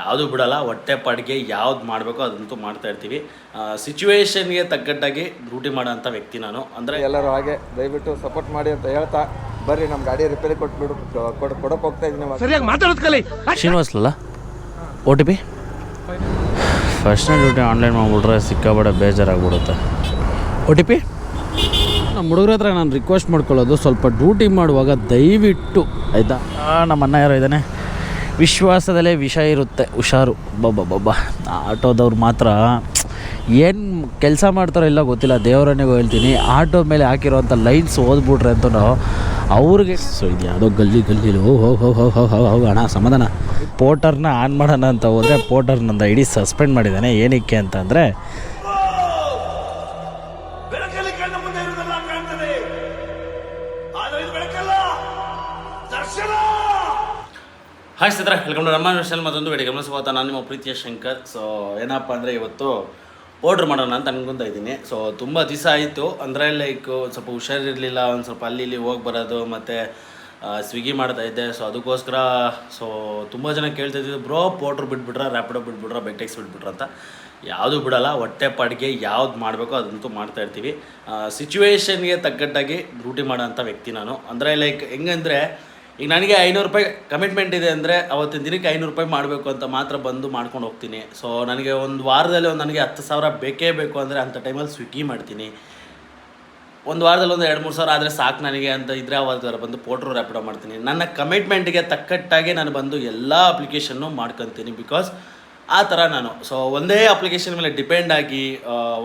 ಯಾವುದು ಬಿಡಲ್ಲ ಹೊಟ್ಟೆ ಪಾಡಿಗೆ ಯಾವ್ದು ಮಾಡಬೇಕೋ ಅದಂತೂ ಮಾಡ್ತಾ ಇರ್ತೀವಿ ಸಿಚುವೇಶನ್ಗೆ ತಕ್ಕಟ್ಟಾಗಿ ಡ್ಯೂಟಿ ಮಾಡೋಂಥ ವ್ಯಕ್ತಿ ನಾನು ಅಂದರೆ ಎಲ್ಲರೂ ಹಾಗೆ ದಯವಿಟ್ಟು ಸಪೋರ್ಟ್ ಮಾಡಿ ಅಂತ ಹೇಳ್ತಾ ಬರ್ರಿ ನಮ್ಮ ಗಾಡಿ ರಿಪೇರಿ ಕೊಟ್ಬಿಡು ಕೊಡ್- ಕೊಡಕ್ಕೆ ಹೋಗ್ತಾ ಇದ್ದೀನಿ ಸರಿಯಾಗಿ ಮಾತಾಡೋದು ಕಲಿ ಶ್ರೀನಿವಾಸ್ಲಲ್ಲ O T P first duty online ಮಾಡಿಬಿಟ್ರೆ ಸಿಕ್ಕಾಬಡ ಬೇಜಾರಾಗ್ಬಿಡುತ್ತೆ ಓ ಟಿ ಪಿ ನಮ್ಮ ಹುಡುಗರ ಹತ್ರ ನಾನು ರಿಕ್ವೆಸ್ಟ್ ಮಾಡ್ಕೊಳ್ಳೋದು ಸ್ವಲ್ಪ ಡ್ಯೂಟಿ ಮಾಡುವಾಗ ದಯವಿಟ್ಟು ಆಯಿತಾ ನಮ್ಮ ಅಣ್ಣ ಯಾರು ಇದ್ದಾನೆ ವಿಶ್ವಾಸದಲ್ಲೇ ವಿಷ ಇರುತ್ತೆ ಹುಷಾರು ಬಬ್ಬ ಬಬ್ಬ ಆಟೋದವ್ರು ಮಾತ್ರ ಏನು ಕೆಲಸ ಮಾಡ್ತಾರೋ ಇಲ್ಲ ಗೊತ್ತಿಲ್ಲ ದೇವರನ್ನೇ ಹೇಳ್ತೀನಿ ಆಟೋ ಮೇಲೆ ಹಾಕಿರೋಂಥ ಲೈನ್ಸ್ ಓದ್ಬಿಟ್ರೆ ಅಂತ ಅವ್ರಿಗೆ ಸೊ ಇದು ಯಾವುದೋ ಗಲ್ಲಿ ಓ ಹೋ ಹೋ ಹೋ ಹೋ ಹೋ ಹೋ ಹಣ ಸಮಾಧಾನ ಪೋಟರ್ನ ಆನ್ ಮಾಡೋಣ ಅಂತ ಹೋದರೆ ಪೋಟರ್ನಂದ ಇಡೀ ಸಸ್ಪೆಂಡ್ ಮಾಡಿದ್ದಾನೆ ಏನಕ್ಕೆ ಅಂತಂದರೆ ಹಾಯ್ ಸಿದ್ರ ವೆಲ್ಕಮ್ ಟು ರಮಾನ್ ವಿಶಲ್ ಮತ್ತೊಂದು ವೇಳೆ ಗಮನಿಸಬಹುದ ನಾನು ನಿಮ್ಮ ಪ್ರೀತಿಯ ಶಂಕರ್ ಸೊ ಏನಪ್ಪ ಅಂದರೆ ಇವತ್ತು ಆರ್ಡ್ರ್ ಮಾಡೋಣ ಅಂತ ಅನ್ಕೊತಾ ಇದ್ದೀನಿ ಸೊ ತುಂಬ ದಿವಸ ಆಯಿತು ಅಂದರೆ ಲೈಕ್ ಒಂದು ಸ್ವಲ್ಪ ಹುಷಾರಿರಲಿಲ್ಲ ಒಂದು ಸ್ವಲ್ಪ ಅಲ್ಲಿ ಇಲ್ಲಿ ಹೋಗಿ ಬರೋದು ಮತ್ತು ಸ್ವಿಗ್ಗಿ ಮಾಡ್ತಾ ಇದ್ದೆ ಸೊ ಅದಕ್ಕೋಸ್ಕರ ಸೊ ತುಂಬ ಜನ ಕೇಳ್ತಾಯಿದ್ದು ಬ್ರೋ ಪೌಡ್ರ್ ಬಿಟ್ಬಿಟ್ರೆ ರ್ಯಾಪಿಡೋ ಬಿಟ್ಬಿಟ್ರೆ ಬೆಟ್ಟೆಕ್ಸ್ ಬಿಟ್ಬಿಟ್ರ ಅಂತ ಯಾವುದು ಬಿಡಲ್ಲ ಹೊಟ್ಟೆ ಪಾಡಿಗೆ ಯಾವ್ದು ಮಾಡಬೇಕೋ ಅದಂತೂ ಇರ್ತೀವಿ ಸಿಚುವೇಶನ್ಗೆ ತಕ್ಕಟ್ಟಾಗಿ ಡ್ಯೂಟಿ ಮಾಡೋಂಥ ವ್ಯಕ್ತಿ ನಾನು ಅಂದರೆ ಲೈಕ್ ಹೆಂಗಂದರೆ ಈಗ ನನಗೆ ಐನೂರು ರೂಪಾಯಿ ಕಮಿಟ್ಮೆಂಟ್ ಇದೆ ಅಂದರೆ ಅವತ್ತಿನ ದಿನಕ್ಕೆ ಐನೂರು ರೂಪಾಯಿ ಮಾಡಬೇಕು ಅಂತ ಮಾತ್ರ ಬಂದು ಮಾಡ್ಕೊಂಡು ಹೋಗ್ತೀನಿ ಸೊ ನನಗೆ ಒಂದು ವಾರದಲ್ಲಿ ಒಂದು ನನಗೆ ಹತ್ತು ಸಾವಿರ ಬೇಕೇ ಬೇಕು ಅಂದರೆ ಅಂಥ ಟೈಮಲ್ಲಿ ಸ್ವಿಗ್ಗಿ ಮಾಡ್ತೀನಿ ಒಂದು ವಾರದಲ್ಲಿ ಒಂದು ಎರಡು ಮೂರು ಸಾವಿರ ಆದರೆ ಸಾಕು ನನಗೆ ಅಂತ ಇದ್ರೆ ಆವಾಗ ಬಂದು ಪೋಟ್ರ್ ರ್ಯಾಪಿಡೋ ಮಾಡ್ತೀನಿ ನನ್ನ ಕಮಿಟ್ಮೆಂಟ್ಗೆ ತಕ್ಕಟ್ಟಾಗಿ ನಾನು ಬಂದು ಎಲ್ಲ ಅಪ್ಲಿಕೇಶನ್ನು ಮಾಡ್ಕೊತೀನಿ ಬಿಕಾಸ್ ಆ ಥರ ನಾನು ಸೊ ಒಂದೇ ಅಪ್ಲಿಕೇಶನ್ ಮೇಲೆ ಡಿಪೆಂಡ್ ಆಗಿ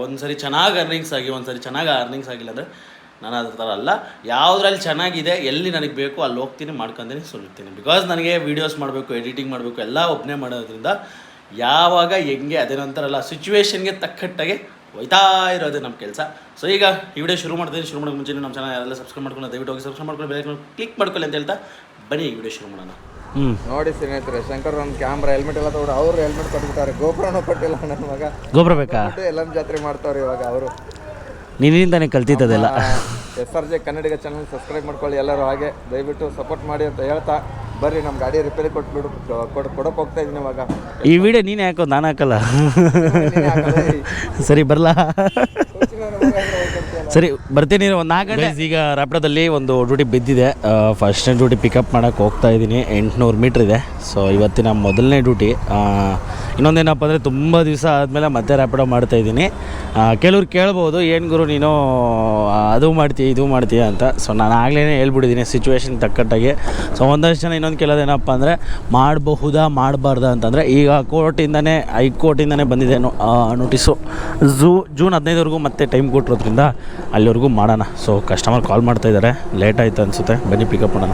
ಒಂದು ಸರಿ ಚೆನ್ನಾಗಿ ಅರ್ನಿಂಗ್ಸ್ ಆಗಿ ಒಂದು ಸರಿ ಚೆನ್ನಾಗಿ ಅರ್ನಿಂಗ್ಸ್ ಆಗಿಲ್ಲ ಅಂದರೆ ನಾನು ಅದ್ರ ಥರ ಅಲ್ಲ ಯಾವುದ್ರಲ್ಲಿ ಚೆನ್ನಾಗಿದೆ ಎಲ್ಲಿ ನನಗೆ ಬೇಕು ಅಲ್ಲಿ ಹೋಗ್ತೀನಿ ಮಾಡ್ಕೊಂತೀನಿ ಸುಲಿತೀನಿ ಬಿಕಾಸ್ ನನಗೆ ವೀಡಿಯೋಸ್ ಮಾಡಬೇಕು ಎಡಿಟಿಂಗ್ ಮಾಡಬೇಕು ಎಲ್ಲ ಒಬ್ಬನೇ ಮಾಡೋದ್ರಿಂದ ಯಾವಾಗ ಹೆಂಗೆ ಅಂತಾರಲ್ಲ ಸಿಚುವೇಶನ್ಗೆ ತಕ್ಕಟ್ಟಾಗೆ ಹೋಯ್ತಾ ಇರೋದು ನಮ್ಮ ಕೆಲಸ ಸೊ ಈಗ ಈ ವಿಡಿಯೋ ಶುರು ಮಾಡ್ತೀನಿ ಶುರು ಮಾಡೋಕೆ ಮುಂಚೆ ನಮ್ಮ ಚಾನಲ್ ಎಲ್ಲ ಸಬ್ಸ್ಕ್ರೈಬ್ ಮಾಡ್ಕೊಂಡು ದಯವಿಟ್ಟು ಹೋಗಿ ಸಬ್ಸ್ಕ್ರೈಬ್ ಮಾಡ್ಕೊಂಡು ಬೇರೆ ಕ್ಲಿಕ್ ಮಾಡ್ಕೊಳ್ಳಿ ಅಂತ ಹೇಳ್ತಾ ಬನ್ನಿ ಈ ವಿಡಿಯೋ ಶುರು ಮಾಡೋಣ ಹ್ಞೂ ನೋಡಿ ಸ್ನೇಹಿತರೆ ಶಂಕರ್ ಒಂದು ಕ್ಯಾಮ್ರಾ ಹೆಲ್ಮೆಟ್ ಎಲ್ಲ ತಗೊಂಡು ಅವರು ಹೆಲ್ಮೆಟ್ ಕೊಟ್ಬಿಟ್ಟಾರೆ ಗೋಪುರನೂ ಕೊಟ್ಟಿಲ್ಲ ನನ್ನ ಮಗ ಗೋಪುರ ಬೇಕಾ ಎಲ್ಲಮ್ ಜಾತ್ರೆ ಮಾಡ್ತಾವ್ರಿ ಇವಾಗ ಅವರು ನಿನ್ನಿಂದಾನೆ ಕಲ್ತಿದ್ದದೆಲ್ಲ S R J Kannadiga channel subscribe ಮಾಡ್ಕೊಳ್ಳಿ ಎಲ್ಲರೂ ಹಾಗೆ ದಯವಿಟ್ಟು ಸಪೋರ್ಟ್ ಮಾಡಿ ಅಂತ ಹೇಳ್ತಾ ಬರ್ರಿ ನಮ್ಮ ಗಾಡಿ ರಿಪೇರಿ ಕೊಟ್ಬಿಡು ಕೊಡ್ ಕೊಡಕ್ಕೆ ಹೋಗ್ತಾ ಇದ್ದೀನಿ ಇವಾಗ ಈ ವಿಡಿಯೋ ನೀನೇ ಹಾಕೋ ನಾನು ಹಾಕಲ್ಲ ಸರಿ ಬರಲಾ ಸರಿ ಬರ್ತೀನಿ ಒಂದು ನಾಲ್ಕು ಗಂಟೆ ಈಗ ರಾಪಿಡದಲ್ಲಿ ಒಂದು ಡ್ಯೂಟಿ ಬಿದ್ದಿದೆ ಫಸ್ಟ್ ಡ್ಯೂಟಿ ಪಿಕಪ್ ಮಾಡೋಕ್ಕೆ ಹೋಗ್ತಾ ಇದ್ದೀನಿ ಎಂಟುನೂರು ಮೀಟ್ರ್ ಇದೆ ಸೊ ಇವತ್ತಿನ ಮೊದಲನೇ ಡ್ಯೂಟಿ ಇನ್ನೊಂದೇನಪ್ಪ ಅಂದರೆ ತುಂಬ ದಿವಸ ಆದಮೇಲೆ ಮತ್ತೆ ಮಾಡ್ತಾ ಮಾಡ್ತಾಯಿದ್ದೀನಿ ಕೆಲವ್ರು ಕೇಳ್ಬೋದು ಏನು ಗುರು ನೀನು ಅದು ಮಾಡ್ತೀಯ ಇದು ಮಾಡ್ತೀಯ ಅಂತ ಸೊ ನಾನು ಆಗಲೇ ಹೇಳ್ಬಿಟ್ಟಿದ್ದೀನಿ ಸಿಚುವೇಶನ್ ತಕ್ಕಟ್ಟಾಗಿ ಸೊ ಒಂದಷ್ಟು ಜನ ಇನ್ನೊಂದು ಕೇಳೋದೇನಪ್ಪ ಅಂದರೆ ಮಾಡಬಹುದಾ ಮಾಡಬಾರ್ದಾ ಅಂತಂದರೆ ಈಗ ಕೋರ್ಟಿಂದನೇ ಹೈಕೋರ್ಟಿಂದನೇ ಬಂದಿದೆ ನೋ ನೋಟಿಸು ಝೂ ಜೂನ್ ಹದಿನೈದವರೆಗೂ ಮತ್ತೆ ಟೈಮ್ ಕೊಟ್ಟಿರೋದ್ರಿಂದ ಅಲ್ಲಿವರೆಗೂ ಮಾಡೋಣ ಸೊ ಕಸ್ಟಮರ್ ಕಾಲ್ ಮಾಡ್ತಾ ಇದ್ದಾರೆ ಲೇಟ್ ಆಯಿತು ಅನಿಸುತ್ತೆ ಬನ್ನಿ ಪಿಕಪ್ ಮಾಡೋಣ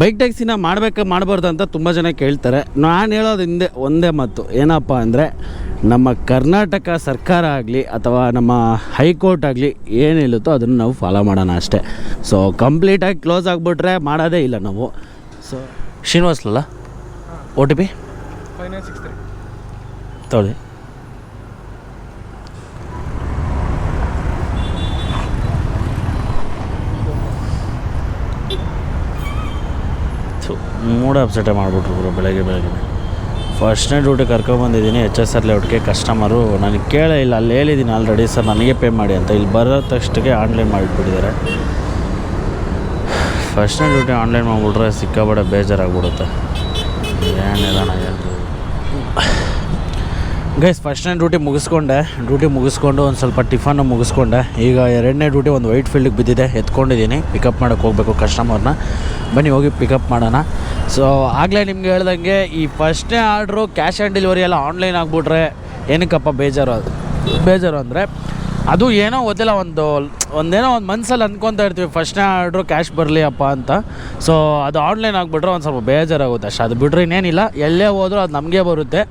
ಬೈಕ್ ಟ್ಯಾಕ್ಸಿನ ಮಾಡಬೇಕು ಮಾಡಬಾರ್ದು ಅಂತ ತುಂಬ ಜನ ಕೇಳ್ತಾರೆ ನಾನು ಹೇಳೋದು ಹಿಂದೆ ಒಂದೇ ಮಾತು ಏನಪ್ಪ ಅಂದರೆ ನಮ್ಮ ಕರ್ನಾಟಕ ಸರ್ಕಾರ ಆಗಲಿ ಅಥವಾ ನಮ್ಮ ಹೈಕೋರ್ಟ್ ಆಗಲಿ ಏನು ಅದನ್ನು ನಾವು ಫಾಲೋ ಮಾಡೋಣ ಅಷ್ಟೇ ಸೊ ಕಂಪ್ಲೀಟಾಗಿ ಕ್ಲೋಸ್ ಆಗಿಬಿಟ್ರೆ ಮಾಡೋದೇ ಇಲ್ಲ ನಾವು so ಶ್ರೀನಿವಾಸ್ಲಲ್ಲ O T P five nine six three ತಗೊಳ್ಳಿ ಮೂಡ ಅಪ್ಸೆಟೇ ಮಾಡಿಬಿಟ್ರು ಗುರು ಬೆಳಗ್ಗೆ ಬೆಳಗ್ಗೆ ಫಸ್ಟ್ನೇ ಡ್ಯೂಟಿ ಕರ್ಕೊಂಬಂದಿದ್ದೀನಿ ಎಚ್ ಎಸ್ ಆರ್ ಲೇಔಟ್ಗೆ ಕಸ್ಟಮರು ನನಗೆ ಕೇಳೇ ಇಲ್ಲ ಅಲ್ಲಿ ಹೇಳಿದ್ದೀನಿ ಆಲ್ರೆಡಿ ಸರ್ ನನಗೆ ಪೇ ಮಾಡಿ ಅಂತ ಇಲ್ಲಿ ಬರೋ ತಕ್ಷಣಕ್ಕೆ ಆನ್ಲೈನ್ ಮಾಡಿಬಿಟ್ಟಿದ್ದಾರೆ ಫಸ್ಟ್ನೇ ಡ್ಯೂಟಿ ಆನ್ಲೈನ್ ಮಾಡಿಬಿಟ್ರೆ ಸಿಕ್ಕಾಬೇಡ ಬೇಜಾರಾಗ್ಬಿಡುತ್ತೆ ಏನಿಲ್ಲ ನಾನು ಗೈಸ್ ಫಸ್ಟ್ನೇ ಡ್ಯೂಟಿ ಮುಗಿಸ್ಕೊಂಡೆ ಡ್ಯೂಟಿ ಮುಗಿಸ್ಕೊಂಡು ಒಂದು ಸ್ವಲ್ಪ ಟಿಫನ್ನು ಮುಗಿಸ್ಕೊಂಡೆ ಈಗ ಎರಡನೇ ಡ್ಯೂಟಿ ಒಂದು ವೈಟ್ ಫೀಲ್ಡಿಗೆ ಬಿದ್ದಿದೆ ಎತ್ಕೊಂಡಿದ್ದೀನಿ ಪಿಕಪ್ ಮಾಡೋಕ್ಕೆ ಹೋಗಬೇಕು ಕಸ್ಟಮರ್ನ ಬನ್ನಿ ಹೋಗಿ ಪಿಕಪ್ ಮಾಡೋಣ ಸೊ ಆಗಲೇ ನಿಮ್ಗೆ ಹೇಳ್ದಂಗೆ ಈ ಫಸ್ಟ್ನೇ ಆರ್ಡ್ರು ಕ್ಯಾಶ್ ಆ್ಯಂಡ್ ಡೆಲಿವರಿ ಎಲ್ಲ ಆನ್ಲೈನ್ ಆಗಿಬಿಟ್ರೆ ಏನಕ್ಕಪ್ಪ ಬೇಜಾರು ಬೇಜಾರು ಅಂದರೆ ಅದು ಏನೋ ಗೊತ್ತಿಲ್ಲ ಒಂದು ಒಂದೇನೋ ಒಂದು ಮನ್ಸಲ್ಲಿ ಅಂದ್ಕೊತಾ ಇರ್ತೀವಿ ಫಸ್ಟ್ನೇ ಆರ್ಡ್ರು ಕ್ಯಾಶ್ ಬರಲಿ ಅಪ್ಪ ಅಂತ ಸೊ ಅದು ಆನ್ಲೈನ್ ಆಗಿಬಿಟ್ರೆ ಒಂದು ಸ್ವಲ್ಪ ಬೇಜಾರಾಗುತ್ತೆ ಅಷ್ಟೇ ಅದು ಬಿಡ್ರಿ ಇನ್ನೇನಿಲ್ಲ ಎಲ್ಲೇ ಹೋದರೂ ಅದು ನಮಗೆ ಬರುತ್ತೆ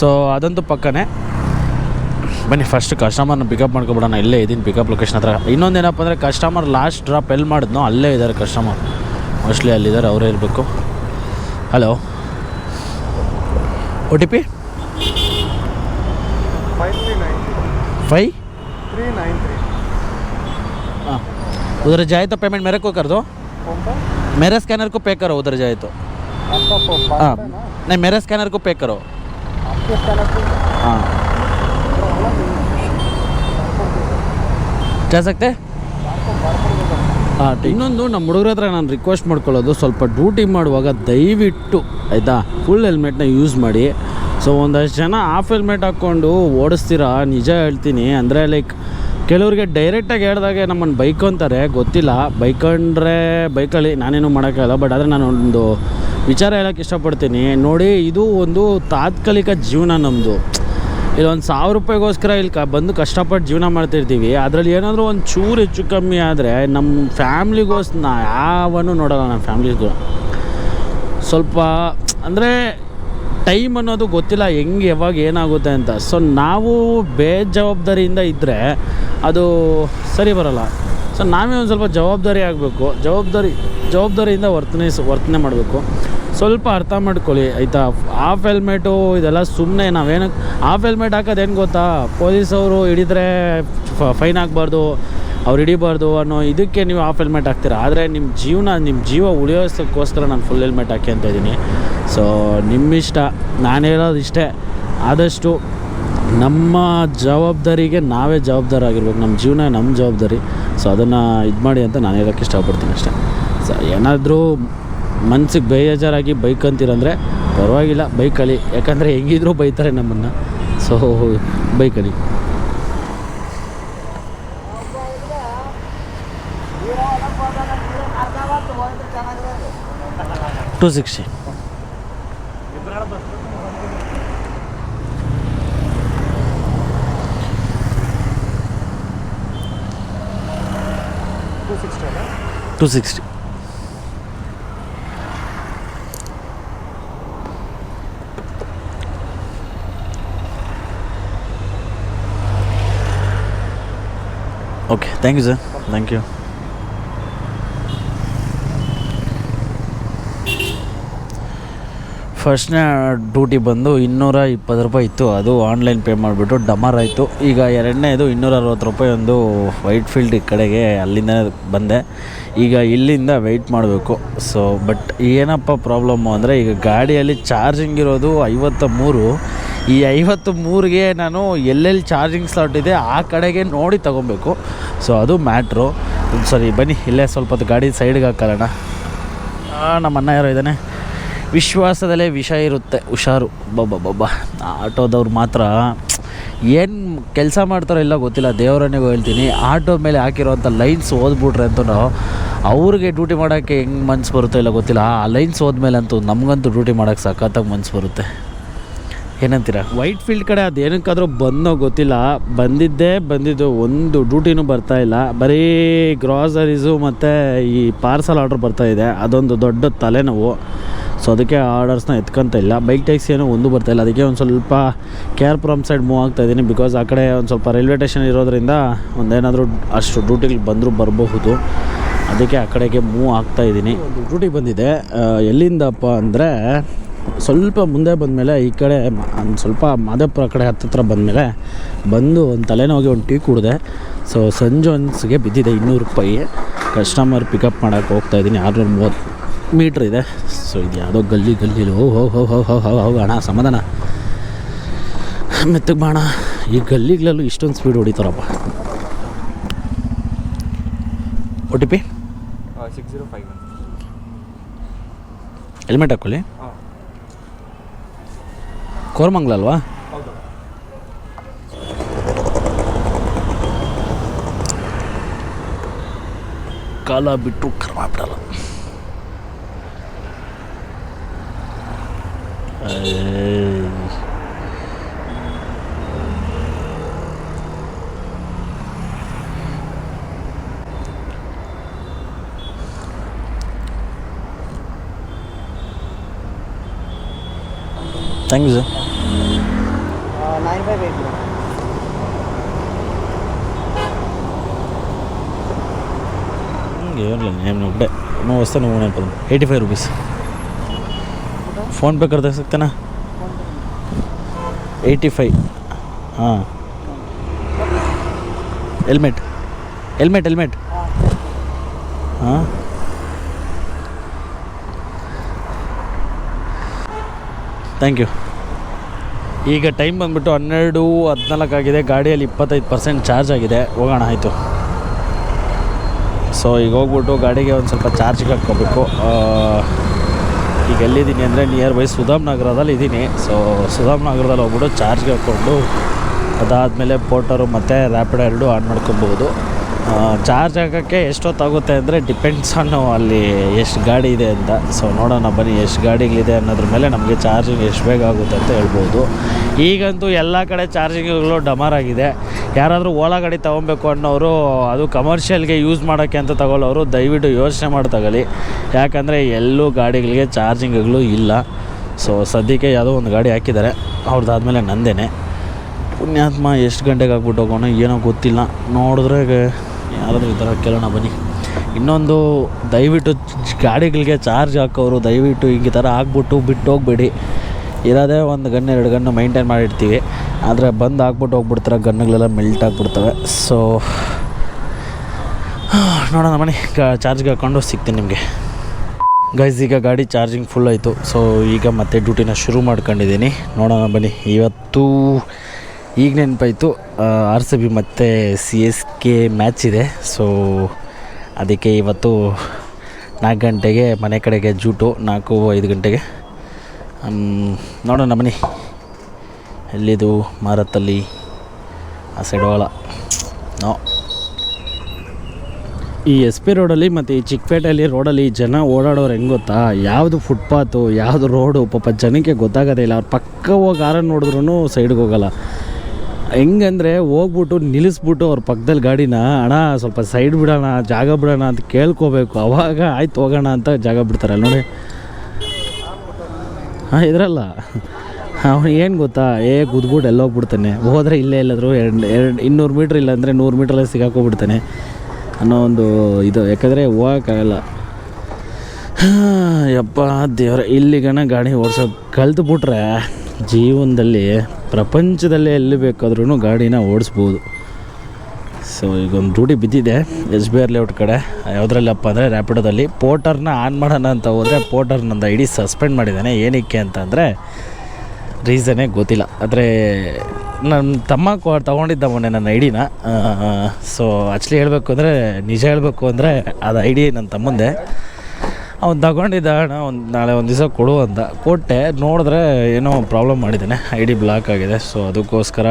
ಸೊ ಅದಂತೂ ಪಕ್ಕನೇ ಬನ್ನಿ ಫಸ್ಟ್ ಕಸ್ಟಮರ್ನ ಪಿಕಪ್ ಮಾಡ್ಕೊಬಿಡೋಣ ಇಲ್ಲೇ ಇದ್ದೀನಿ ಪಿಕಪ್ ಲೊಕೇಶನ್ ಹತ್ರ ಇನ್ನೊಂದೇನಪ್ಪ ಅಂದರೆ ಕಸ್ಟಮರ್ ಲಾಸ್ಟ್ ಡ್ರಾಪ್ ಎಲ್ಲಿ ಮಾಡಿದ್ನೋ ಅಲ್ಲೇ ಇದ್ದಾರೆ ಕಸ್ಟಮರ್ ಮೋಸ್ಟ್ಲಿ ಅಲ್ಲಿದ್ದಾರೆ ಅವರೇ ಇರಬೇಕು hello O T P five three nine three हाँ उधर जाए तो पेमेंट मेरे को कर दो फोन पे मेरे स्कैनर को पे करो उधर जाए तो आपका फोन हाँ है ना नहीं मेरे स्कैनर को पे करो आपके स्कैनर पे हाँ जा सकते ಹಾಂ ಇನ್ನೊಂದು ನಮ್ಮ ಹುಡುಗರ ಹತ್ರ ನಾನು ರಿಕ್ವೆಸ್ಟ್ ಮಾಡ್ಕೊಳ್ಳೋದು ಸ್ವಲ್ಪ ಡ್ಯೂಟಿ ಮಾಡುವಾಗ ದಯವಿಟ್ಟು ಆಯಿತಾ ಫುಲ್ ಹೆಲ್ಮೆಟ್ನ ಯೂಸ್ ಮಾಡಿ ಸೊ ಒಂದಷ್ಟು ಜನ ಆಫ್ ಹೆಲ್ಮೆಟ್ ಹಾಕ್ಕೊಂಡು ಓಡಿಸ್ತೀರಾ ನಿಜ ಹೇಳ್ತೀನಿ ಅಂದರೆ ಲೈಕ್ ಕೆಲವ್ರಿಗೆ ಡೈರೆಕ್ಟಾಗಿ ಹೇಳಿದಾಗೆ ನಮ್ಮನ್ನು ಬೈಕ್ ಅಂತಾರೆ ಗೊತ್ತಿಲ್ಲ ಬೈಕ್ ಅಂದರೆ ಬೈಕಲ್ಲಿ ನಾನೇನು ಮಾಡೋಕ್ಕಾಗಲ್ಲ ಬಟ್ ಆದರೆ ನಾನು ಒಂದು ವಿಚಾರ ಹೇಳೋಕ್ಕೆ ಇಷ್ಟಪಡ್ತೀನಿ ನೋಡಿ ಇದು ಒಂದು ತಾತ್ಕಾಲಿಕ ಜೀವನ ನಮ್ಮದು ಇಲ್ಲೊಂದು ಸಾವಿರ ರೂಪಾಯಿಗೋಸ್ಕರ ಇಲ್ಲಿ ಕ ಬಂದು ಕಷ್ಟಪಟ್ಟು ಜೀವನ ಮಾಡ್ತಿರ್ತೀವಿ ಅದರಲ್ಲಿ ಏನಾದರೂ ಒಂದು ಚೂರು ಹೆಚ್ಚು ಕಮ್ಮಿ ಆದರೆ ನಮ್ಮ ಫ್ಯಾಮ್ಲಿಗೋಸ್ ನಾ ಯಾವನ್ನೂ ನೋಡೋಲ್ಲ ನಮ್ಮ ಫ್ಯಾಮ್ಲಿಗೂ ಸ್ವಲ್ಪ ಅಂದರೆ ಟೈಮ್ ಅನ್ನೋದು ಗೊತ್ತಿಲ್ಲ ಹೆಂಗೆ ಯಾವಾಗ ಏನಾಗುತ್ತೆ ಅಂತ ಸೊ ನಾವು ಬೇಜವಾಬ್ದಾರಿಯಿಂದ ಇದ್ದರೆ ಅದು ಸರಿ ಬರೋಲ್ಲ ಸೊ ನಾವೇ ಒಂದು ಸ್ವಲ್ಪ ಜವಾಬ್ದಾರಿ ಆಗಬೇಕು ಜವಾಬ್ದಾರಿ ಜವಾಬ್ದಾರಿಯಿಂದ ವರ್ತನೆ ವರ್ತನೆ ಮಾಡಬೇಕು ಸ್ವಲ್ಪ ಅರ್ಥ ಮಾಡ್ಕೊಳ್ಳಿ ಆಯಿತಾ ಆಫ್ ಹೆಲ್ಮೆಟು ಇದೆಲ್ಲ ಸುಮ್ಮನೆ ನಾವೇನು ಆಫ್ ಹೆಲ್ಮೆಟ್ ಏನು ಗೊತ್ತಾ ಪೊಲೀಸವರು ಹಿಡಿದ್ರೆ ಫೈನ್ ಆಗಬಾರ್ದು ಅವ್ರು ಹಿಡಿಬಾರ್ದು ಅನ್ನೋ ಇದಕ್ಕೆ ನೀವು ಹಾಫ್ ಹೆಲ್ಮೆಟ್ ಹಾಕ್ತೀರಾ ಆದರೆ ನಿಮ್ಮ ಜೀವನ ನಿಮ್ಮ ಜೀವ ಉಳಿಯೋಸಕ್ಕೋಸ್ಕರ ನಾನು ಫುಲ್ ಹೆಲ್ಮೆಟ್ ಹಾಕಿ ಅಂತ ಇದ್ದೀನಿ ಸೊ ಇಷ್ಟ ನಾನು ಹೇಳೋದು ಇಷ್ಟೇ ಆದಷ್ಟು ನಮ್ಮ ಜವಾಬ್ದಾರಿಗೆ ನಾವೇ ಜವಾಬ್ದಾರಾಗಿರ್ಬೇಕು ನಮ್ಮ ಜೀವನ ನಮ್ಮ ಜವಾಬ್ದಾರಿ ಸೊ ಅದನ್ನು ಇದು ಮಾಡಿ ಅಂತ ನಾನು ಹೇಳೋಕ್ಕೆ ಇಷ್ಟಪಡ್ತೀನಿ ಅಷ್ಟೇ ಸೊ ಏನಾದರೂ ಮನ್ಸಿಗೆ ಬೇಜಾರಾಗಿ ಬೈಕ್ ಅಂತೀರಂದರೆ ಪರವಾಗಿಲ್ಲ ಬೈಕ್ ಅಳಿ ಯಾಕಂದರೆ ಹೆಂಗಿದ್ರೂ ಬೈತಾರೆ ನಮ್ಮನ್ನು ಸೊ ಅಳಿ 260. Huh? 260. Okay, thank you, sir. Thank you. ಫಸ್ಟ್ನೇ ಡ್ಯೂಟಿ ಬಂದು ಇನ್ನೂರ ಇಪ್ಪತ್ತು ರೂಪಾಯಿ ಇತ್ತು ಅದು ಆನ್ಲೈನ್ ಪೇ ಮಾಡಿಬಿಟ್ಟು ಡಮರ್ ಆಯಿತು ಈಗ ಎರಡನೇದು ಇನ್ನೂರ ಅರವತ್ತು ರೂಪಾಯಿ ಒಂದು ವೈಟ್ ಫೀಲ್ಡ್ ಈ ಕಡೆಗೆ ಅಲ್ಲಿಂದ ಬಂದೆ ಈಗ ಇಲ್ಲಿಂದ ವೆಯ್ಟ್ ಮಾಡಬೇಕು ಸೊ ಬಟ್ ಏನಪ್ಪ ಪ್ರಾಬ್ಲಮ್ಮು ಅಂದರೆ ಈಗ ಗಾಡಿಯಲ್ಲಿ ಚಾರ್ಜಿಂಗ್ ಇರೋದು ಐವತ್ತ ಮೂರು ಈ ಐವತ್ತು ಮೂರಿಗೆ ನಾನು ಎಲ್ಲೆಲ್ಲಿ ಚಾರ್ಜಿಂಗ್ ಸ್ಲಾಟ್ ಇದೆ ಆ ಕಡೆಗೆ ನೋಡಿ ತೊಗೊಬೇಕು ಸೊ ಅದು ಮ್ಯಾಟ್ರು ಸರಿ ಬನ್ನಿ ಇಲ್ಲೇ ಸ್ವಲ್ಪ ಗಾಡಿ ಸೈಡ್ಗೆ ಹಾಕಲ್ಲಣ್ಣ ನಮ್ಮ ಅಣ್ಣ ಯಾರೋ ಇದ್ದಾನೆ ವಿಶ್ವಾಸದಲ್ಲೇ ವಿಷ ಇರುತ್ತೆ ಹುಷಾರು ಬಬ್ಬ ಬಬ್ಬ ಆಟೋದವ್ರು ಮಾತ್ರ ಏನು ಕೆಲಸ ಮಾಡ್ತಾರೋ ಇಲ್ಲ ಗೊತ್ತಿಲ್ಲ ದೇವರನ್ನೇ ಹೇಳ್ತೀನಿ ಆಟೋ ಮೇಲೆ ಹಾಕಿರೋಂಥ ಲೈನ್ಸ್ ಓದ್ಬಿಟ್ರೆ ಅಂತೂ ಅವ್ರಿಗೆ ಡ್ಯೂಟಿ ಮಾಡೋಕ್ಕೆ ಹೆಂಗೆ ಮನ್ಸು ಬರುತ್ತೋ ಇಲ್ಲ ಗೊತ್ತಿಲ್ಲ ಆ ಲೈನ್ಸ್ ಹೋದ್ಮೇಲೆ ಅಂತೂ ನಮಗಂತೂ ಡ್ಯೂಟಿ ಮಾಡೋಕ್ಕೆ ಸಖತ್ತಾಗಿ ಮನ್ಸು ಬರುತ್ತೆ ಏನಂತೀರ ವೈಟ್ ಫೀಲ್ಡ್ ಕಡೆ ಅದು ಏನಕ್ಕಾದರೂ ಬಂದೋ ಗೊತ್ತಿಲ್ಲ ಬಂದಿದ್ದೇ ಬಂದಿದ್ದು ಒಂದು ಡ್ಯೂಟಿನೂ ಬರ್ತಾ ಇಲ್ಲ ಬರೀ ಗ್ರಾಸರೀಸು ಮತ್ತು ಈ ಪಾರ್ಸಲ್ ಆರ್ಡ್ರ್ ಬರ್ತಾಯಿದೆ ಅದೊಂದು ದೊಡ್ಡ ತಲೆನೋವು ಸೊ ಅದಕ್ಕೆ ಆರ್ಡರ್ಸ್ನ ಎತ್ಕೊಂತ ಇಲ್ಲ ಬೈಕ್ ಟ್ಯಾಕ್ಸಿ ಏನೋ ಒಂದು ಬರ್ತಾಯಿಲ್ಲ ಅದಕ್ಕೆ ಒಂದು ಸ್ವಲ್ಪ ಕೇರ್ ಫ್ರಮ್ ಸೈಡ್ ಮೂವ್ ಆಗ್ತಾ ಇದ್ದೀನಿ ಬಿಕಾಸ್ ಆ ಕಡೆ ಒಂದು ಸ್ವಲ್ಪ ರೈಲ್ವೆ ಸ್ಟೇಷನ್ ಇರೋದ್ರಿಂದ ಒಂದೇನಾದರೂ ಅಷ್ಟು ಡ್ಯೂಟಿಗೆ ಬಂದರೂ ಬರಬಹುದು ಅದಕ್ಕೆ ಆ ಕಡೆಗೆ ಮೂವ್ ಆಗ್ತಾ ಇದ್ದೀನಿ ಡ್ಯೂಟಿಗೆ ಬಂದಿದೆ ಎಲ್ಲಿಂದಪ್ಪ ಅಂದರೆ ಸ್ವಲ್ಪ ಮುಂದೆ ಬಂದ ಮೇಲೆ ಈ ಕಡೆ ಒಂದು ಸ್ವಲ್ಪ ಮಾಧವಪುರ ಕಡೆ ಹತ್ತತ್ರ ಬಂದಮೇಲೆ ಬಂದು ಒಂದು ತಲೆನೋಗಿ ಒಂದು ಟೀ ಕುಡಿದೆ ಸೊ ಒನ್ಸ್ಗೆ ಬಿದ್ದಿದೆ ಇನ್ನೂರು ರೂಪಾಯಿ ಕಸ್ಟಮರ್ ಪಿಕಪ್ ಮಾಡೋಕ್ಕೆ ಹೋಗ್ತಾಯಿದ್ದೀನಿ ಆರುನೂರ ಮೂವತ್ತು ಮೀಟ್ರ್ ಇದೆ ಸೊ ಇದು ಯಾವುದೋ ಗಲ್ಲಿ ಗಲ್ಲಿ ಓ ಹೋ ಹೋ ಹೋ ಹೋ ಹೋ ಹೋ ಅಣ್ಣ ಸಮಾಧಾನ ಮೆತ್ತಗೆ ಬಾಣ ಈ ಗಲ್ಲಿಗಳಲ್ಲೂ ಇಷ್ಟೊಂದು speed ಹೊಡಿತಾರಪ್ಪ O T P six zero five helmet ಹಾಕೊಳ್ಳಿ ಕೋರಮಂಗ್ಲ ಅಲ್ವಾ ಕಾಲ ಬಿಟ್ಟು ಕರ್ಮ ಬಿಡಲ್ಲ thank you sir nine five eight ఏం లేదు నేను ఇప్పుడే నువ్వు వస్తే నువ్వు నేను ఎయిటీ ఫైవ్ రూపీస్ ಫೋನ್ಪೇ ಕರ್ದಾಗ ಸಿಗ್ತಾನ ಏಯ್ಟಿ ಫೈ ಹಾಂ ಹೆಲ್ಮೆಟ್ ಹೆಲ್ಮೆಟ್ ಹೆಲ್ಮೆಟ್ ಹಾಂ ಥ್ಯಾಂಕ್ ಯು ಈಗ ಟೈಮ್ ಬಂದುಬಿಟ್ಟು ಹನ್ನೆರಡು ಹದಿನಾಲ್ಕು ಆಗಿದೆ ಗಾಡಿಯಲ್ಲಿ ಇಪ್ಪತ್ತೈದು ಪರ್ಸೆಂಟ್ ಚಾರ್ಜ್ ಆಗಿದೆ ಹೋಗೋಣ ಆಯಿತು ಸೊ ಈಗ ಹೋಗ್ಬಿಟ್ಟು ಗಾಡಿಗೆ ಒಂದು ಸ್ವಲ್ಪ ಚಾರ್ಜಿಗೆ ಹಾಕ್ಕೋಬೇಕು ಈಗ ಎಲ್ಲಿದ್ದೀನಿ ಅಂದರೆ ನಿಯರ್ ಬೈ ಸುಧಾಮ್ ನಗರದಲ್ಲಿ ಇದ್ದೀನಿ ಸೊ ಸುಧಾಮ್ ನಗರದಲ್ಲಿ ಹೋಗ್ಬಿಟ್ಟು ಚಾರ್ಜ್ಗೆ ಹಾಕ್ಕೊಂಡು ಅದಾದಮೇಲೆ ಪೋಟರು ಮತ್ತು ರ್ಯಾಪಿಡ್ ಎರಡು ಆನ್ ಮಾಡ್ಕೊಬೋದು ಚಾರ್ಜ್ ಆಗೋಕ್ಕೆ ಎಷ್ಟೊತ್ತಾಗುತ್ತೆ ಅಂದರೆ ಡಿಪೆಂಡ್ಸ್ ಆನ್ ಅಲ್ಲಿ ಎಷ್ಟು ಗಾಡಿ ಇದೆ ಅಂತ ಸೊ ನೋಡೋಣ ಬನ್ನಿ ಎಷ್ಟು ಗಾಡಿಗಳಿದೆ ಅನ್ನೋದ್ರ ಮೇಲೆ ನಮಗೆ ಚಾರ್ಜಿಂಗ್ ಎಷ್ಟು ಬೇಗ ಆಗುತ್ತೆ ಅಂತ ಹೇಳ್ಬೋದು ಈಗಂತೂ ಎಲ್ಲ ಕಡೆ ಚಾರ್ಜಿಂಗ್ಗಳು ಡಮರ್ ಆಗಿದೆ ಯಾರಾದರೂ ಓಲಾ ಗಾಡಿ ತೊಗೊಬೇಕು ಅನ್ನೋರು ಅದು ಕಮರ್ಷಿಯಲ್ಗೆ ಯೂಸ್ ಮಾಡೋಕ್ಕೆ ಅಂತ ತಗೊಳ್ಳೋರು ದಯವಿಟ್ಟು ಯೋಚನೆ ಮಾಡಿ ತಗೊಳ್ಳಿ ಯಾಕಂದರೆ ಎಲ್ಲೂ ಗಾಡಿಗಳಿಗೆ ಚಾರ್ಜಿಂಗ್ಗಳು ಇಲ್ಲ ಸೊ ಸದ್ಯಕ್ಕೆ ಯಾವುದೋ ಒಂದು ಗಾಡಿ ಹಾಕಿದ್ದಾರೆ ಅವ್ರದ್ದಾದಮೇಲೆ ನಂದೇನೆ ಪುಣ್ಯಾತ್ಮ ಎಷ್ಟು ಗಂಟೆಗೆ ಆಗ್ಬಿಟ್ಟು ಹೋಗೋಣ ಏನೋ ಗೊತ್ತಿಲ್ಲ ನೋಡಿದ್ರೆ ಯಾರಾದರೂ ಈ ಥರ ಕೇಳೋಣ ಬನ್ನಿ ಇನ್ನೊಂದು ದಯವಿಟ್ಟು ಗಾಡಿಗಳಿಗೆ ಚಾರ್ಜ್ ಹಾಕೋರು ದಯವಿಟ್ಟು ಈ ಥರ ಹಾಕ್ಬಿಟ್ಟು ಬಿಟ್ಟು ಹೋಗ್ಬೇಡಿ ಇರೋದೇ ಒಂದು ಗನ್ ಎರಡು ಗನ್ನು ಮೈಂಟೈನ್ ಮಾಡಿರ್ತೀವಿ ಆದರೆ ಬಂದು ಹಾಕ್ಬಿಟ್ಟು ಹೋಗ್ಬಿಡ್ತಾರೆ ಗನ್ನುಗಳೆಲ್ಲ ಮೆಲ್ಟ್ ಆಗಿಬಿಡ್ತವೆ ಸೊ ನೋಡೋಣ ಮನೆ ಚಾರ್ಜ್ಗೆ ಹಾಕ್ಕೊಂಡು ಸಿಗ್ತೀನಿ ನಿಮಗೆ ಗೈಸ್ ಈಗ ಗಾಡಿ ಚಾರ್ಜಿಂಗ್ ಫುಲ್ ಆಯಿತು ಸೊ ಈಗ ಮತ್ತೆ ಡ್ಯೂಟಿನ ಶುರು ಮಾಡ್ಕೊಂಡಿದ್ದೀನಿ ನೋಡೋಣ ಬನ್ನಿ ಇವತ್ತು ಈಗ ನೆನಪಾಯಿತು ಆರ್ ಸಿ ಬಿ ಮತ್ತು ಸಿ ಎಸ್ ಕೆ ಮ್ಯಾಚ್ ಇದೆ ಸೊ ಅದಕ್ಕೆ ಇವತ್ತು ನಾಲ್ಕು ಗಂಟೆಗೆ ಮನೆ ಕಡೆಗೆ ಜೂಟು ನಾಲ್ಕು ಐದು ಗಂಟೆಗೆ ನೋಡೋಣ ಮನೆ ಎಲ್ಲಿದು ಮಾರತ್ತಲ್ಲಿ ಆ ಸೈಡ್ ಹೋಗೋಲ್ಲ ನೋ ಈ ಎಸ್ ಪಿ ರೋಡಲ್ಲಿ ಮತ್ತು ಈ ಚಿಕ್ಕಪೇಟೆಯಲ್ಲಿ ರೋಡಲ್ಲಿ ಜನ ಓಡಾಡೋರು ಹೆಂಗೆ ಗೊತ್ತಾ ಯಾವುದು ಫುಟ್ಪಾತು ಯಾವುದು ರೋಡು ಪಾಪ ಜನಕ್ಕೆ ಗೊತ್ತಾಗೋದೇ ಇಲ್ಲ ಅವ್ರು ಪಕ್ಕ ಹೋಗಿ ಆರನ್ನು ನೋಡಿದ್ರೂ ಸೈಡ್ಗೆ ಹೋಗಲ್ಲ ಹೆಂಗಂದ್ರೆ ಹೋಗ್ಬಿಟ್ಟು ನಿಲ್ಲಿಸ್ಬಿಟ್ಟು ಅವ್ರ ಪಕ್ಕದಲ್ಲಿ ಗಾಡಿನ ಅಣ್ಣ ಸ್ವಲ್ಪ ಸೈಡ್ ಬಿಡೋಣ ಜಾಗ ಬಿಡೋಣ ಅಂತ ಕೇಳ್ಕೋಬೇಕು ಅವಾಗ ಆಯ್ತು ಹೋಗೋಣ ಅಂತ ಜಾಗ ಬಿಡ್ತಾರೆ ನೋಡಿ ಹಾಂ ಇದರಲ್ಲ ಅವನು ಏನು ಗೊತ್ತಾ ಏ ಕುದ್ಬಿಟ್ಟು ಹೋಗ್ಬಿಡ್ತಾನೆ ಹೋದರೆ ಇಲ್ಲೇ ಎಲ್ಲಾದರೂ ಎರಡು ಎರಡು ಇನ್ನೂರು ಮೀಟ್ರ್ ಇಲ್ಲಾಂದರೆ ನೂರು ಮೀಟ್ರಲ್ಲಿ ಸಿಗಾಕೋಗ್ಬಿಡ್ತಾನೆ ಅನ್ನೋ ಒಂದು ಇದು ಯಾಕಂದರೆ ಹೋಗೋಕ್ಕಾಗಲ್ಲ ಯಪ್ಪ ದೇವ್ರ ಇಲ್ಲಿಗಣ ಗಾಡಿ ಕಲ್ತು ಕಲ್ತ್ಬಿಟ್ರೆ ಜೀವನದಲ್ಲಿ ಪ್ರಪಂಚದಲ್ಲೇ ಎಲ್ಲಿ ಬೇಕಾದ್ರೂ ಗಾಡಿನ ಓಡಿಸ್ಬೋದು ಸೊ ಈಗ ಒಂದು ಡ್ಯೂಟಿ ಬಿದ್ದಿದೆ ಎಸ್ ಬಿ ಆರ್ ಲೇಔಟ್ ಕಡೆ ಯಾವುದ್ರಲ್ಲಪ್ಪ ಅಂದರೆ ರ್ಯಾಪಿಡೋದಲ್ಲಿ ಪೋಟರ್ನ ಆನ್ ಮಾಡೋಣ ಅಂತ ಹೋದರೆ ಪೋಟರ್ ಇಡೀ ಐ ಡಿ ಸಸ್ಪೆಂಡ್ ಮಾಡಿದ್ದಾನೆ ಏನಕ್ಕೆ ಅಂತಂದರೆ ರೀಸನ್ನೇ ಗೊತ್ತಿಲ್ಲ ಆದರೆ ನನ್ನ ತಮ್ಮ ಕೊ ತೊಗೊಂಡಿದ್ದ ಮೊನ್ನೆ ನನ್ನ ಐಡಿನ ಸೊ ಆ್ಯಕ್ಚುಲಿ ಹೇಳಬೇಕು ಅಂದರೆ ನಿಜ ಹೇಳಬೇಕು ಅಂದರೆ ಅದು ಐಡಿ ನನ್ನ ತಮ್ಮಂದೆ ಅವ್ನು ತಗೊಂಡಿದ್ದ ಹಣ ಒಂದು ನಾಳೆ ಒಂದು ದಿವಸ ಕೊಡು ಅಂತ ಕೊಟ್ಟೆ ನೋಡಿದ್ರೆ ಏನೋ ಪ್ರಾಬ್ಲಮ್ ಮಾಡಿದ್ದಾನೆ ಐ ಡಿ ಬ್ಲಾಕ್ ಆಗಿದೆ ಸೊ ಅದಕ್ಕೋಸ್ಕರ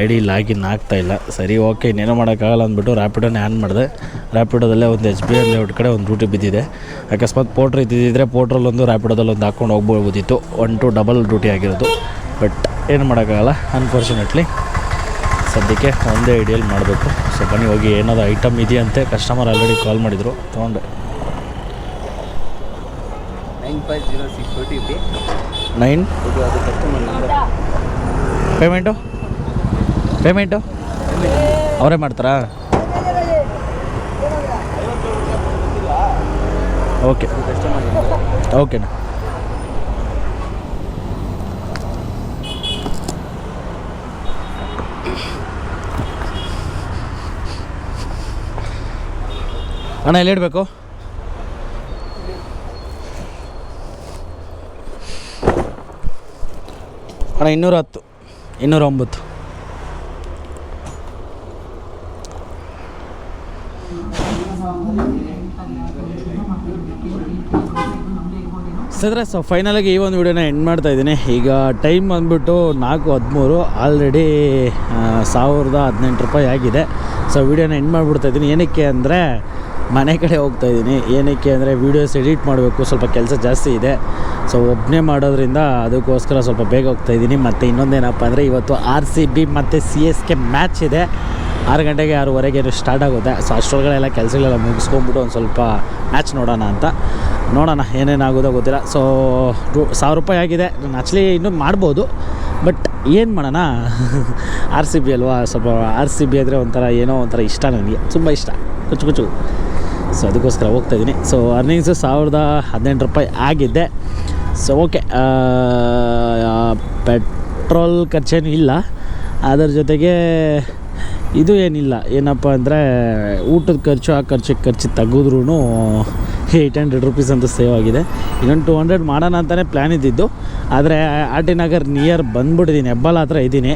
ಐ ಡಿ ಲಾಗಿನ್ ಆಗ್ತಾಯಿಲ್ಲ ಸರಿ ಓಕೆ ಇನ್ನೇನೋ ಮಾಡೋಕ್ಕಾಗಲ್ಲ ಅಂದ್ಬಿಟ್ಟು ರ್ಯಾಪಿಡೋನೇ ಆ್ಯನ್ ಮಾಡಿದೆ ರ್ಯಾಪಿಡೋದಲ್ಲೇ ಒಂದು ಎಚ್ ಬಿ ಎಲ್ ಲೇಔಟ್ ಕಡೆ ಒಂದು ರೂಟಿ ಬಿದ್ದಿದೆ ಅಕಸ್ಮಾತ್ ಪೋಟ್ರ್ ಇದ್ದಿದ್ದರೆ ಪೋಟ್ರಲ್ಲೊಂದು ಒಂದು ಹಾಕ್ಕೊಂಡು ಹೋಗ್ಬೋದಿತ್ತು ಒನ್ ಟು ಡಬಲ್ ಡ್ಯೂಟಿ ಆಗಿರೋದು ಬಟ್ ಏನು ಮಾಡೋಕ್ಕಾಗಲ್ಲ ಅನ್ಫಾರ್ಚುನೇಟ್ಲಿ ಸದ್ಯಕ್ಕೆ ಒಂದೇ ಐಡಿಯಲ್ಲಿ ಮಾಡಬೇಕು ಸೊ ಬನ್ನಿ ಹೋಗಿ ಏನಾದರೂ ಐಟಮ್ ಇದೆಯಂತೆ ಕಸ್ಟಮರ್ ಆಲ್ರೆಡಿ ಕಾಲ್ ಮಾಡಿದರು ತೊಗೊಂಡೆ nine five zero six O T nine ಇದು ಅದು ಕಸ್ಟಮರ್ ನಂಬರ್ ಪೇಮೆಂಟು ಪೇಮೆಂಟು ಅವರೇ ಮಾಡ್ತಾರಾ ಓಕೆ ಓಕೆ ಅಣ್ಣ ಓಕೆನಾ ಅಣ್ಣ ಎಲ್ಲಿಡಬೇಕು ಅಣ್ಣ ಇನ್ನೂರ ಹತ್ತು ಇನ್ನೂರ ಒಂಬತ್ತು ಸದ್ರೆ ಸೊ ಫೈನಲಾಗಿ ಈ ಒಂದು ವಿಡಿಯೋನ ಎಂಡ್ ಮಾಡ್ತಾ ಇದ್ದೀನಿ ಈಗ ಟೈಮ್ ಬಂದುಬಿಟ್ಟು ನಾಲ್ಕು ಹದಿಮೂರು ಆಲ್ರೆಡಿ ಸಾವಿರದ ಹದಿನೆಂಟು ರೂಪಾಯಿ ಆಗಿದೆ ಸೊ ವೀಡಿಯೋನ ಎಂಡ್ ಮಾಡಿಬಿಡ್ತಾ ಇದ್ದೀನಿ ಏನಕ್ಕೆ ಅಂದರೆ ಮನೆ ಕಡೆ ಹೋಗ್ತಾ ಇದ್ದೀನಿ ಏನಕ್ಕೆ ಅಂದರೆ ವೀಡಿಯೋಸ್ ಎಡಿಟ್ ಮಾಡಬೇಕು ಸ್ವಲ್ಪ ಕೆಲಸ ಜಾಸ್ತಿ ಇದೆ ಸೊ ಒಬ್ಬನೇ ಮಾಡೋದ್ರಿಂದ ಅದಕ್ಕೋಸ್ಕರ ಸ್ವಲ್ಪ ಬೇಗ ಹೋಗ್ತಾ ಇದ್ದೀನಿ ಮತ್ತು ಇನ್ನೊಂದೇನಪ್ಪ ಅಂದರೆ ಇವತ್ತು ಆರ್ ಸಿ ಬಿ ಮತ್ತು ಸಿ ಎಸ್ ಕೆ ಮ್ಯಾಚ್ ಇದೆ ಆರು ಗಂಟೆಗೆ ಆರೂವರೆಗೆ ಸ್ಟಾರ್ಟ್ ಆಗುತ್ತೆ ಸೊ ಎಲ್ಲ ಕೆಲಸಗಳೆಲ್ಲ ಮುಗಿಸ್ಕೊಂಬಿಟ್ಟು ಒಂದು ಸ್ವಲ್ಪ ಮ್ಯಾಚ್ ನೋಡೋಣ ಅಂತ ನೋಡೋಣ ಏನೇನಾಗೋದೋ ಗೊತ್ತಿಲ್ಲ ಸೊ ರೂ ಸಾವಿರ ರೂಪಾಯಿ ಆಗಿದೆ ನಾನು ಆ್ಯಕ್ಚುಲಿ ಇನ್ನೂ ಮಾಡ್ಬೋದು ಬಟ್ ಏನು ಮಾಡೋಣ ಆರ್ ಸಿ ಬಿ ಅಲ್ವಾ ಸ್ವಲ್ಪ ಆರ್ ಸಿ ಬಿ ಆದರೆ ಒಂಥರ ಏನೋ ಒಂಥರ ಇಷ್ಟ ನನಗೆ ತುಂಬ ಇಷ್ಟ ಕುಚ್ಚು ಕುಚ್ಚು ಸೊ ಅದಕ್ಕೋಸ್ಕರ ಹೋಗ್ತಾಯಿದ್ದೀನಿ ಸೊ ಅರ್ನಿಂಗ್ಸು ಸಾವಿರದ ಹದಿನೆಂಟು ರೂಪಾಯಿ ಆಗಿದ್ದೆ ಸೊ ಓಕೆ ಪೆಟ್ರೋಲ್ ಖರ್ಚೇನು ಇಲ್ಲ ಅದರ ಜೊತೆಗೆ ಇದು ಏನಿಲ್ಲ ಏನಪ್ಪ ಅಂದರೆ ಊಟದ ಖರ್ಚು ಆ ಖರ್ಚಿಗೆ ಖರ್ಚು ತೆಗೆದ್ರೂ ಏಯ್ಟ್ ಹಂಡ್ರೆಡ್ ರುಪೀಸ್ ಅಂತೂ ಸೇವ್ ಆಗಿದೆ ಇನ್ನೊಂದು ಟೂ ಹಂಡ್ರೆಡ್ ಮಾಡೋಣ ಅಂತಲೇ ಪ್ಲ್ಯಾನ್ ಇದ್ದಿದ್ದು ಆದರೆ ಆರ್ ಟಿ ನಗರ್ ನಿಯರ್ ಬಂದ್ಬಿಟ್ಟಿದ್ದೀನಿ ಹೆಬ್ಬಾಲ ಹತ್ರ ಇದ್ದೀನಿ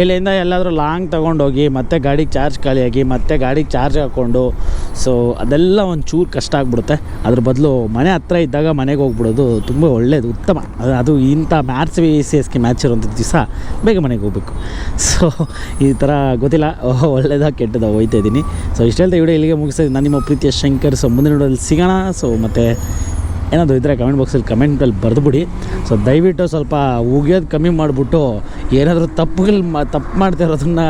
ಇಲ್ಲಿಂದ ಎಲ್ಲಾದರೂ ಲಾಂಗ್ ತೊಗೊಂಡೋಗಿ ಮತ್ತೆ ಗಾಡಿಗೆ ಚಾರ್ಜ್ ಖಾಲಿಯಾಗಿ ಮತ್ತೆ ಗಾಡಿಗೆ ಚಾರ್ಜ್ ಹಾಕ್ಕೊಂಡು ಸೊ ಅದೆಲ್ಲ ಒಂದು ಚೂರು ಕಷ್ಟ ಆಗ್ಬಿಡುತ್ತೆ ಅದ್ರ ಬದಲು ಮನೆ ಹತ್ರ ಇದ್ದಾಗ ಮನೆಗೆ ಹೋಗ್ಬಿಡೋದು ತುಂಬ ಒಳ್ಳೇದು ಉತ್ತಮ ಅದು ಇಂಥ ಮ್ಯಾಚ್ ವಿ ಸಿ ಎಸ್ಗೆ ಮ್ಯಾಚ್ ಇರುವಂಥ ದಿವಸ ಬೇಗ ಮನೆಗೆ ಹೋಗ್ಬೇಕು ಸೊ ಈ ಥರ ಗೊತ್ತಿಲ್ಲ ಒಳ್ಳೇದಾಗ ಕೆಟ್ಟದ ಹೋಗ್ತಾ ಇದ್ದೀನಿ ಸೊ ಇಷ್ಟೆಲ್ಲ ವಿಡಿಯೋ ಇಲ್ಲಿಗೆ ಮುಗಿಸ್ತಾ ನಾನು ನಿಮ್ಮ ಪ್ರೀತಿಯ ಶಂಕರ್ ಸೊ ಮುಂದಿನ ನೋಡೋದಲ್ಲಿ ಸಿಗೋಣ ಸೊ ಮತ್ತು ಏನಾದರೂ ಇದ್ದರೆ ಕಮೆಂಟ್ ಬಾಕ್ಸಲ್ಲಿ ಕಮೆಂಟಲ್ಲಿ ಬರೆದುಬಿಡಿ ಸೊ ದಯವಿಟ್ಟು ಸ್ವಲ್ಪ ಉಗಿಯೋದು ಕಮ್ಮಿ ಮಾಡಿಬಿಟ್ಟು ಏನಾದರೂ ತಪ್ಪುಗಳು ಮಾ ತಪ್ಪು ಮಾಡ್ತಿರೋದನ್ನು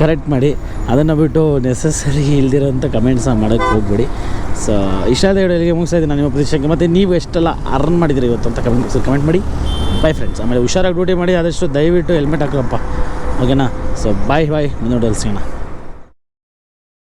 ಕರೆಕ್ಟ್ ಮಾಡಿ ಅದನ್ನು ಬಿಟ್ಟು ನೆಸಸರಿ ಇಲ್ದಿರೋಂಥ ಕಮೆಂಟ್ಸನ್ನ ಮಾಡೋಕ್ಕೆ ಹೋಗ್ಬಿಡಿ ಸೊ ಇಷ್ಟಾದ ಹೇಳಿ ಮುಗಿಸ್ತಾ ಇದ್ದೀನಿ ನಾನು ನಿಮ್ಮ ಪ್ರದೇಶಕ್ಕೆ ಮತ್ತು ನೀವು ಎಷ್ಟೆಲ್ಲ ಅರ್ನ್ ಮಾಡಿದ್ದೀರಿ ಇವತ್ತು ಅಂತ ಕಮೆಂಟ್ ಬಾಕ್ಸಲ್ಲಿ ಕಮೆಂಟ್ ಮಾಡಿ ಬಾಯ್ ಫ್ರೆಂಡ್ಸ್ ಆಮೇಲೆ ಹುಷಾರಾಗಿ ಡ್ಯೂಟಿ ಮಾಡಿ ಆದಷ್ಟು ದಯವಿಟ್ಟು ಹೆಲ್ಮೆಟ್ ಹಾಕಲಪ್ಪ ಓಕೆನಾ ಸೊ ಬಾಯ್ ಬಾಯ್ ಮುಂದೆ